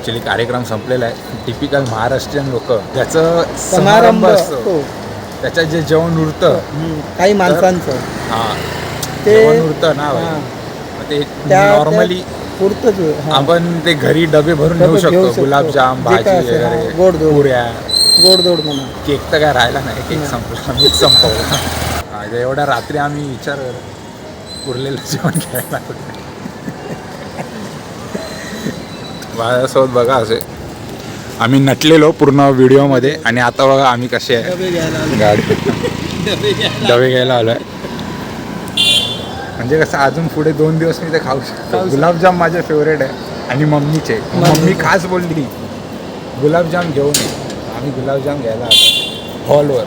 Actually कार्यक्रम संपलेला आहे. टिपिकल महाराष्ट्रीयन लोक. ज्याचं समारंभ असतो. हो. त्याच्यात जे जेवण उरतं. काही माणसांचं. हां. ते उरतं ना ते नॉर्मली पुरतच आपण ते घरी डबे भरून घेऊ शकतो. गुलाबजाम भाजी वगैरे. पुऱ्या. गोडधोड म्हणा केक तर काय राहिला नाही. केक संपला. मीच संपवला. एवढ्या रात्री आम्ही विचार उरलेलं जेवण घ्यायला. माझ्यासोबत बघा असे. आम्ही नटलेलो पूर्ण व्हिडिओमध्ये आणि आता बघा आम्ही कसे आहे. गाडी. डबे घ्यायला आलोय. म्हणजे कसं अजून पुढे दोन दिवस मी ते खाऊ शकतो. गुलाबजाम माझे फेवरेट आहे आणि मम्मीचे. मम्मी. खास बोलली. गुलाबजाम घेऊन आम्ही गुलाबजाम घ्यायला आलो हॉलवर